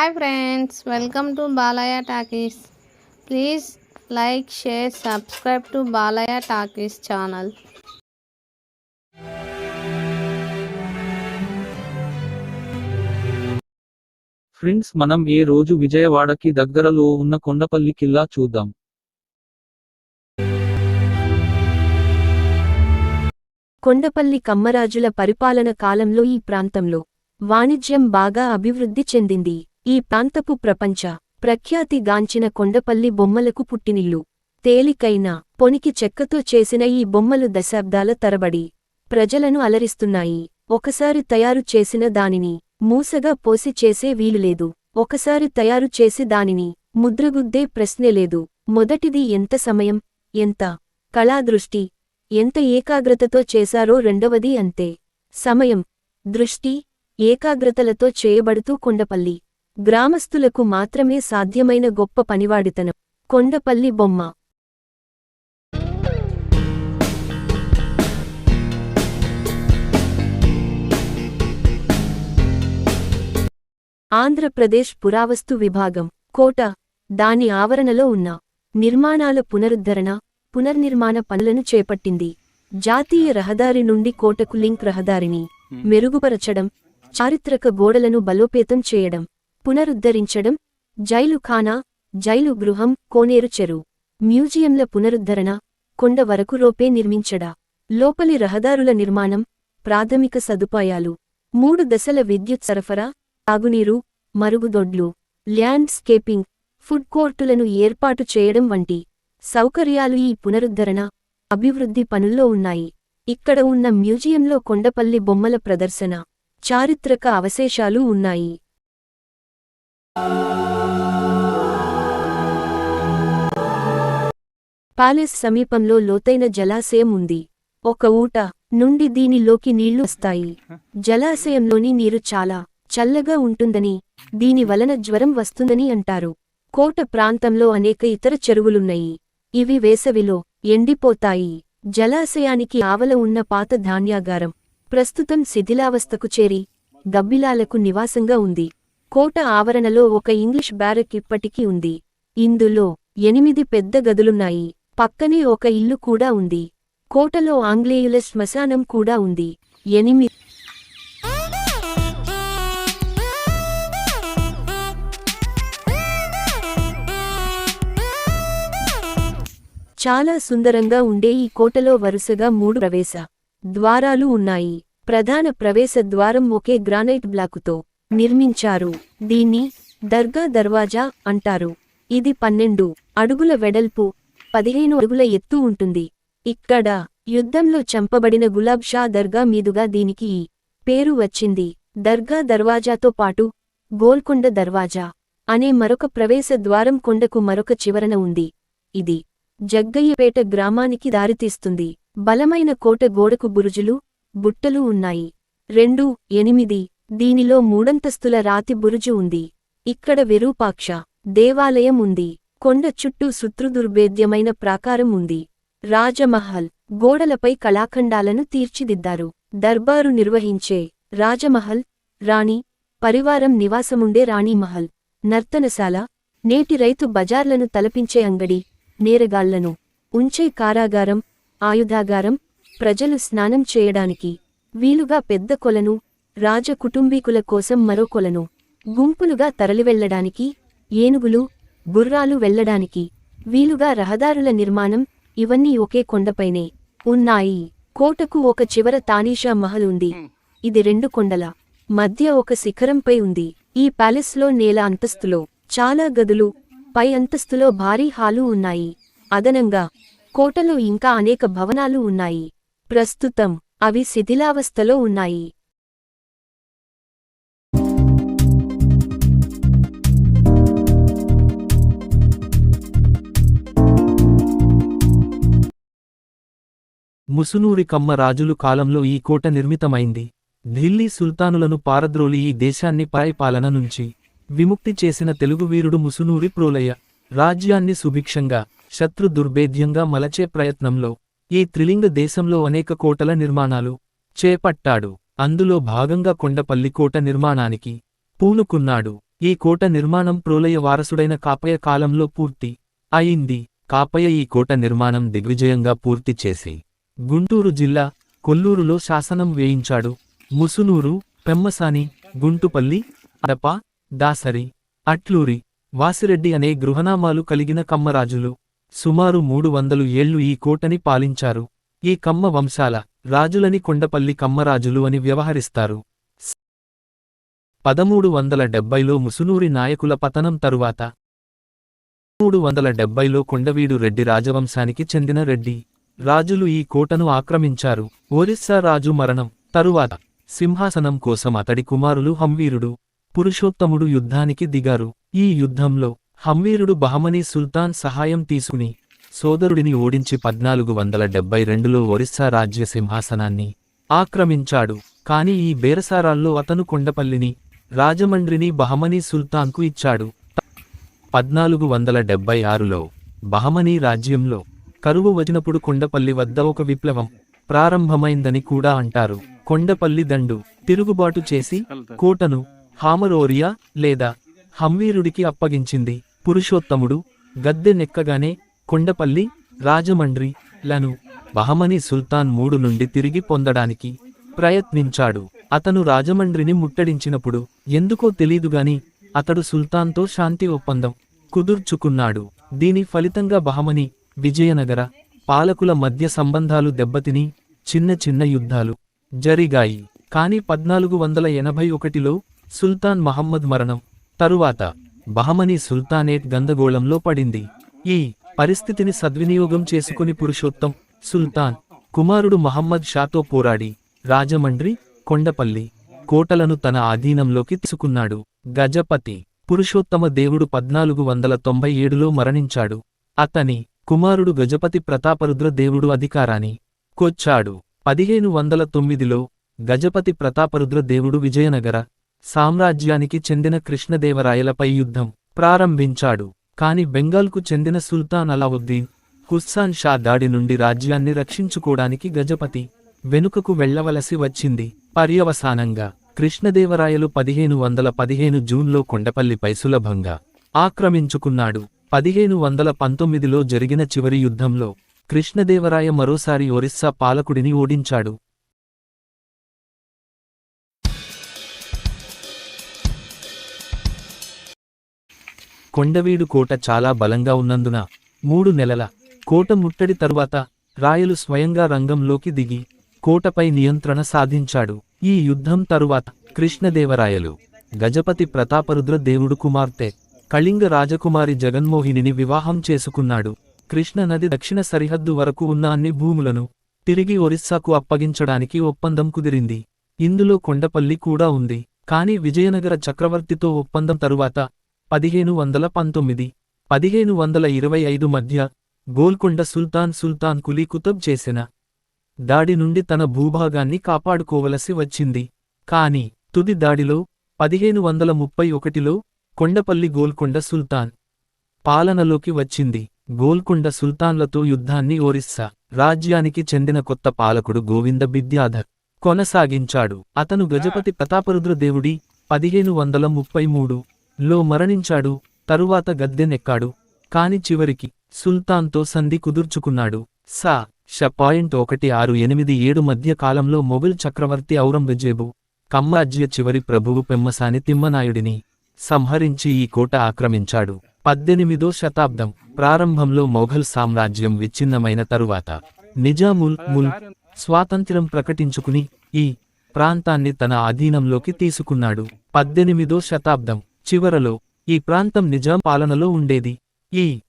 Hi friends welcome to Balayya talkies please like share subscribe to Balayya talkies channel friends మనం ఏ రోజు విజయవాడకి దగ్గరలో ఉన్న కొండపల్లి కిల్లా చూద్దాం. కొండపల్లి కమ్మరాజుల పరిపాలన కాలంలో ఈ ప్రాంతంలో వాణిజ్యం బాగా అభివృద్ధి చెందింది. ఈ ప్రాంతపు ప్రపంచ ప్రఖ్యాతి గాంచిన కొండపల్లి బొమ్మలకు పుట్టినిల్లు. తేలికైన పొనికి చెక్కతో చేసిన ఈ బొమ్మలు దశాబ్దాల తరబడి ప్రజలను అలరిస్తున్నాయి. ఒకసారి తయారు చేసిన దానిని మూసగా పోసి చేసే వీలులేదు ఒకసారి తయారు చేసి దానిని ముద్రగుద్దే ప్రశ్నే లేదు. మొదటిది ఎంత సమయం ఎంత కళాదృష్టి ఎంత ఏకాగ్రతతో చేశారో రెండవది అంతే. సమయం దృష్టి ఏకాగ్రతలతో చేయబడుతూ కొండపల్లి గ్రామస్తులకు మాత్రమే సాధ్యమైన గొప్ప పనివాడితనం. కొండపల్లి బొమ్మ. ఆంధ్రప్రదేశ్ పురావస్తు విభాగం. కోట. దాని ఆవరణలో ఉన్న నిర్మాణాల పునరుద్ధరణ పునర్నిర్మాణ పనులను చేపట్టింది. జాతీయ రహదారి నుండి కోటకు లింక్ రహదారిని మెరుగుపరచడం చారిత్రక గోడలను బలోపేతం చేయడం. పునరుద్ధరించడం జైలుఖానా జైలు గృహం కోనేరు చెరు. మ్యూజియంల పునరుద్ధరణ కొండ వరకు రోపే నిర్మించడా. లోపలి రహదారుల నిర్మాణం ప్రాథమిక సదుపాయాలు. మూడు దశల విద్యుత్ సరఫరా తాగునీరు మరుగుదొడ్లు. ల్యాండ్స్కేపింగ్ ఫుడ్ కోర్టులను ఏర్పాటు చేయడం వంటి సౌకర్యాలు ఈ పునరుద్ధరణ అభివృద్ధి పనుల్లో ఉన్నాయి. ఇక్కడ ఉన్న మ్యూజియంలో కొండపల్లి బొమ్మల ప్రదర్శన చారిత్రక అవశేషాలు ఉన్నాయి. ప్యాలెస్ సమీపంలో లోతైన జలాశయం ఉంది. ఒక ఊట నుండి దీనిలోకి నీళ్ళు వస్తాయి. జలాశయంలోని నీరు చాలా చల్లగా ఉంటుందని దీని వలన జ్వరం వస్తుందని అంటారు. కోట ప్రాంతంలో అనేక ఇతర చెరువులున్నాయి. ఇవి వేసవిలో ఎండిపోతాయి. జలాశయానికి ఆవల ఉన్న పాత ధాన్యాగారం ప్రస్తుతం శిథిలావస్థకు చేరి గబ్బిలాలకు నివాసంగా ఉంది. కోట ఆవరణలో ఒక ఇంగ్లీష్ బ్యారక్ ఇప్పటికీ ఉంది. ఇందులో ఎనిమిది పెద్ద గదులున్నాయి. పక్కనే ఒక ఇల్లు కూడా ఉంది. కోటలో ఆంగ్లేయుల శ్మశానం కూడా ఉంది. ఎనిమిది చాలా సుందరంగా ఉండే ఈ కోటలో వరుసగా మూడు ప్రవేశ ద్వారాలు ఉన్నాయి. ప్రధాన ప్రవేశ ద్వారం ఒకే గ్రానైట్ బ్లాకుతో నిర్మించారు. దీన్ని దర్గా దర్వాజా అంటారు. ఇది పన్నెండు అడుగుల వెడల్పు పదిహేను అడుగుల ఎత్తు ఉంటుంది. ఇక్కడ యుద్ధంలో చంపబడిన గులాబ్ షా దర్గా మీదుగా దీనికి ఈ పేరు వచ్చింది. దర్గా దర్వాజాతో పాటు గోల్కొండ దర్వాజా అనే మరొక ప్రవేశ ద్వారం కొండకు మరొక చివరన ఉంది. ఇది జగ్గయ్యపేట గ్రామానికి దారితీస్తుంది. బలమైన కోట గోడకు బురుజులు బుట్టలు ఉన్నాయి. రెండు ఎనిమిది దీనిలో మూడంతస్తుల రాతి బురుజు ఉంది. ఇక్కడ విరూపాక్ష దేవాలయం ఉంది. కొండ చుట్టూ శుత్రుదుర్భేద్యమైన ప్రాకారం ఉంది. రాజమహల్ గోడలపై కళాఖండాలను తీర్చిదిద్దారు. దర్బారు నిర్వహించే రాజమహల్ రాణి పరివారం నివాసముండే రాణీమహల్ నర్తనశాల నేటి రైతు బజార్లను తలపించే అంగడి నేరగాళ్ళను ఉంచే కారాగారం ఆయుధాగారం ప్రజలు స్నానం చేయడానికి వీలుగా పెద్ద కొలను రాజకుటుంబీకుల కోసం మరో కొలను. గుంపులుగా తరలివెళ్ళడానికి ఏనుగులు గుర్రాలు వెళ్ళడానికి వీలుగా రహదారుల నిర్మాణం ఇవన్నీ ఒకే కొండపైనే ఉన్నాయి. కోటకు ఒక చివర తానీషా మహల్ ఉంది. ఇది రెండు కొండల మధ్య ఒక శిఖరంపై ఉంది. ఈ ప్యాలెస్లో నేల అంతస్తులో చాలా గదులు పై అంతస్తులో భారీ హాలు ఉన్నాయి. అదనంగా కోటలో ఇంకా అనేక భవనాలు ఉన్నాయి. ప్రస్తుతం అవి శిథిలావస్థలో ఉన్నాయి. ముసునూరి కమ్మ రాజులు కాలంలో ఈ కోట నిర్మితమైంది. ఢిల్లీ సుల్తానులను పారద్రోలి ఈ దేశాన్ని పాలన నుంచి విముక్తి చేసిన తెలుగు వీరుడు ముసునూరి ప్రోలయ్య. రాజ్యాన్ని సుభిక్షంగా శత్రు దుర్భేద్యంగా మలచే ప్రయత్నంలో ఈ త్రిలింగ దేశంలో అనేక కోటల నిర్మాణాలు చేపట్టాడు. అందులో భాగంగా కొండపల్లి కోట నిర్మాణానికి పూనుకున్నాడు. ఈ కోట నిర్మాణం ప్రోలయ వారసుడైన కాపయ కాలంలో పూర్తి అయింది. కాపయ ఈ కోట నిర్మాణం దిగ్విజయంగా పూర్తి చేసి గుంటూరు జిల్లా కొల్లూరులో శాసనం వేయించాడు. ముసునూరు పెమ్మసాని గుంటుపల్లి అడప దాసరి అట్లూరి వాసిరెడ్డి అనే గృహనామాలు కలిగిన కమ్మరాజులు. సుమారు మూడు వందలు ఏళ్ళు ఈ కోటని పాలించారు. ఈ కమ్మ వంశాల రాజులని కొండపల్లి కమ్మరాజులు అని వ్యవహరిస్తారు. పదమూడు వందల డెబ్బైలో ముసునూరి నాయకుల పతనం తరువాత మూడు వందల డెబ్బైలో కొండవీడు రెడ్డి రాజవంశానికి చెందిన రెడ్డి. రాజులు ఈ కోటను ఆక్రమించారు. ఒరిస్సా రాజు మరణం తరువాత సింహాసనం కోసం అతడి కుమారులు హంవీరుడు పురుషోత్తముడు యుద్ధానికి దిగారు. ఈ యుద్ధంలో హంవీరుడు బహమనీ సుల్తాన్ సహాయం తీసుకుని సోదరుడిని ఓడించి పద్నాలుగు వందల డెబ్బై రెండులో ఒరిస్సా రాజ్య సింహాసనాన్ని ఆక్రమించాడు. కాని ఈ బేరసారాల్లో అతను కొండపల్లిని రాజమండ్రిని బహమనీ సుల్తాన్కు ఇచ్చాడు. పద్నాలుగు వందల డెబ్బై ఆరులో బహమనీ రాజ్యంలో కరువు వచ్చినప్పుడు కొండపల్లి వద్ద ఒక విప్లవం ప్రారంభమైందని కూడా అంటారు. కొండపల్లి దండు తిరుగుబాటు చేసి కోటను హామరోరియా లేదా హంవీరుడికి అప్పగించింది. పురుషోత్తముడు గద్దె నెక్కగానే కొండపల్లి రాజమండ్రి లను బహమని సుల్తాన్ మూడు నుండి తిరిగి పొందడానికి ప్రయత్నించాడు. అతను రాజమండ్రిని ముట్టడించినప్పుడు ఎందుకో తెలీదుగాని అతడు సుల్తాన్తో శాంతి ఒప్పందం కుదుర్చుకున్నాడు. దీని ఫలితంగా బహమని విజయనగర పాలకుల మధ్య సంబంధాలు దెబ్బతిని చిన్న చిన్న యుద్ధాలు జరిగాయి. కాని పద్నాలుగు వందల ఎనభై ఒకటిలో సుల్తాన్ మహమ్మద్ మరణం తరువాత బహమనీ సుల్తానేట్ గందగోళంలో పడింది. ఈ పరిస్థితిని సద్వినియోగం చేసుకుని పురుషోత్తం సుల్తాన్ కుమారుడు మహమ్మద్ షాతో పోరాడి రాజమండ్రి కొండపల్లి కోటలను తన ఆధీనంలోకి తీసుకున్నాడు. గజపతి పురుషోత్తమ దేవుడు పద్నాలుగు వందల తొంభై ఏడులో మరణించాడు. అతని కుమారుడు గజపతి ప్రతాపరుద్ర దేవుడు అధికారాన్ని కొచ్చాడు. పదిహేను వందల తొమ్మిదిలో గజపతి ప్రతాపరుద్ర దేవుడు విజయనగర సామ్రాజ్యానికి చెందిన కృష్ణదేవరాయలపై యుద్ధం ప్రారంభించాడు. కాని బెంగాల్కు చెందిన సుల్తాన్ అలావుద్దీన్ హుస్సాన్ షా దాడి నుండి రాజ్యాన్ని రక్షించుకోడానికి గజపతి వెనుకకు వెళ్ళవలసి వచ్చింది. పర్యవసానంగా కృష్ణదేవరాయలు పదిహేను వందల పదిహేను జూన్లో కొండపల్లిపై సులభంగా ఆక్రమించుకున్నాడు. పదిహేను వందల పంతొమ్మిదిలో జరిగిన చివరి యుద్ధంలో కృష్ణదేవరాయ మరోసారి ఒరిస్సా పాలకుడిని ఓడించాడు. కొండవీడు కోట చాలా బలంగా ఉన్నందున మూడు నెలల కోట ముట్టడి తరువాత రాయలు స్వయంగా రంగంలోకి దిగి కోటపై నియంత్రణ సాధించాడు. ఈ యుద్ధం తరువాత కృష్ణదేవరాయలు గజపతి ప్రతాపరుద్ర దేవుడు కుమార్తె కళింగ రాజకుమారి జగన్మోహినిని వివాహం చేసుకున్నాడు. కృష్ణ నది దక్షిణ సరిహద్దు వరకు ఉన్న అన్ని భూములను తిరిగి ఒరిస్సాకు అప్పగించడానికి ఒప్పందం కుదిరింది. ఇందులో కొండపల్లి కూడా ఉంది. కాని విజయనగర చక్రవర్తితో ఒప్పందం తరువాత పదిహేను వందల పంతొమ్మిది పదిహేను వందల ఇరవై ఐదు మధ్య గోల్కొండ సుల్తాన్ సుల్తాన్ కులీ కుతబ్ చేసిన దాడి నుండి తన భూభాగాన్ని కాపాడుకోవలసి వచ్చింది. కాని తుది దాడిలో పదిహేను వందల ముప్పై ఒకటిలో కొండపల్లి గోల్కొండ సుల్తాన్ పాలనలోకి వచ్చింది. గోల్కొండ సుల్తాన్లతో యుద్ధాన్ని ఒరిస్సా రాజ్యానికి చెందిన కొత్త పాలకుడు గోవింద బిద్యాధర్ కొనసాగించాడు. అతను గజపతి ప్రతాపరుద్రదేవుడి పదిహేను వందల ముప్పై మూడులో మరణించాడు. తరువాత గద్దెనెక్కాడు. కాని చివరికి సుల్తాన్తో సంధి కుదుర్చుకున్నాడు. సా. ష. పాయింట్ ఒకటి ఆరు ఎనిమిది ఏడు మధ్య కాలంలో మొఘల్ చక్రవర్తి ఔరంగజేబు కమ్మాజ్య చివరి ప్రభువు పెమ్మసాని తిమ్మనాయుడిని సంహరించి ఈ కోట ఆక్రమించాడు. పద్దెనిమిదో శతాబ్దం ప్రారంభంలో మొఘల్ సామ్రాజ్యం విచ్ఛిన్నమైన తరువాత నిజాముల్ ముల్ స్వాతంత్ర్యం ప్రకటించుకుని ఈ ప్రాంతాన్ని తన ఆధీనంలోకి తీసుకున్నాడు. పద్దెనిమిదో శతాబ్దం చివరలో ఈ ప్రాంతం నిజాం పాలనలో ఉండేది. ఈ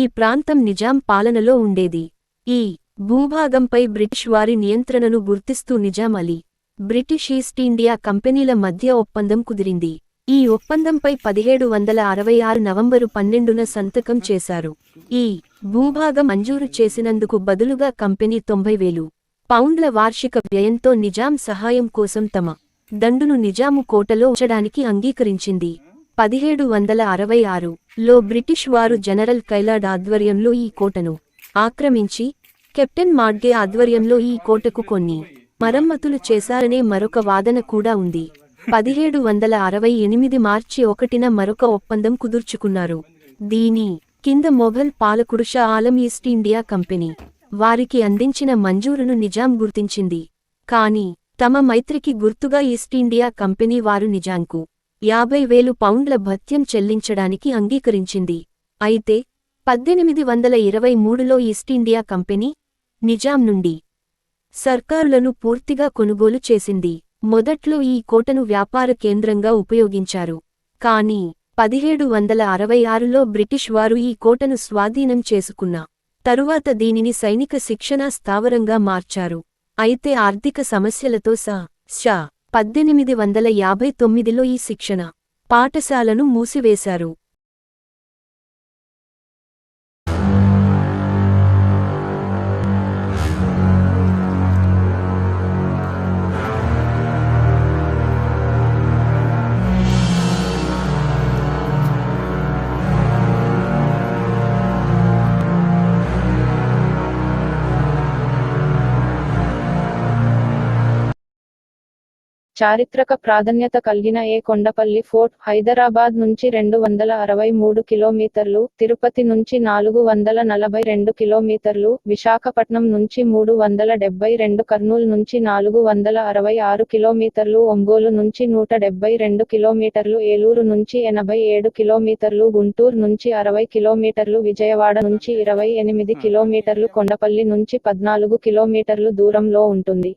ఈ ప్రాంతం నిజాం పాలనలో ఉండేది. ఈ భూభాగంపై బ్రిటిష్ వారి నియంత్రణను గుర్తిస్తూ Nizam Ali British East India కంపెనీల మధ్య ఒప్పందం కుదిరింది. ఈ ఒప్పందంపై పదిహేడు వందల అరవై ఆరు నవంబరు పన్నెండున సంతకం చేశారు. ఈ భూభాగం మంజూరు చేసినందుకు బదులుగా కంపెనీ తొంభై వేలు పౌండ్ల వార్షిక వ్యయంతో నిజాం సహాయం కోసం తమ దండును నిజాము కోటలో ఉంచడానికి అంగీకరించింది. పదిహేడు వందల అరవై ఆరు లో బ్రిటిష్ వారు జనరల్ కైలాడ్ ఆధ్వర్యంలో ఈ కోటను ఆక్రమించి కెప్టెన్ మాడ్గే ఆధ్వర్యంలో ఈ కోటకు కొన్ని మరమ్మతులు చేశారనే మరొక వాదన కూడా ఉంది. పదిహేడు వందల అరవై ఎనిమిది మార్చి ఒకటిన మరొక ఒప్పందం కుదుర్చుకున్నారు. దీని కింద మొఘల్ పాలకుడు Shah Alam East India company వారికి అందించిన మంజూరును నిజాం గుర్తించింది. కాని తమ మైత్రికి గుర్తుగా ఈస్ట్ ఇండియా కంపెనీ వారు నిజాంకు యాభై వేలు పౌండ్ల భత్యం చెల్లించడానికి అంగీకరించింది. అయితే పద్దెనిమిది వందల ఇరవై మూడులో ఈస్ట్ ఇండియా కంపెనీ నిజాం నుండి సర్కారులను పూర్తిగా కొనుగోలు చేసింది. మొదట్లో ఈ కోటను వ్యాపార కేంద్రంగా ఉపయోగించారు. కానీ పదిహేడు వందల అరవై ఆరులో బ్రిటిష్ వారు ఈ కోటను స్వాధీనం చేసుకున్న తరువాత దీనిని సైనిక శిక్షణా స్థావరంగా మార్చారు. అయితే ఆర్థిక సమస్యలతో సా షా పద్దెనిమిది వందల యాభై తొమ్మిదిలో ఈ శిక్షణ పాఠశాలను మూసివేశారు. చారిత్రక ప్రాధాన్యత కలిగిన ఏ కొండపల్లి ఫోర్ట్ హైదరాబాద్ నుంచి రెండు వందల అరవై మూడు కిలోమీటర్లు తిరుపతి నుంచి నాలుగు వందల నలభై రెండు కిలోమీటర్లు విశాఖపట్నం నుంచి మూడు వందల డెబ్బై రెండు కర్నూలు నుంచి నాలుగు వందల అరవై ఆరు కిలోమీటర్లు ఒంగోలు నుంచి నూట డెబ్బై రెండు కిలోమీటర్లు ఏలూరు నుంచి ఎనభై ఏడు కిలోమీటర్లు గుంటూరు నుంచి అరవై కిలోమీటర్లు విజయవాడ నుంచి ఇరవై ఎనిమిది కిలోమీటర్లు కొండపల్లి నుంచి పద్నాలుగు కిలోమీటర్లు దూరంలో ఉంటుంది.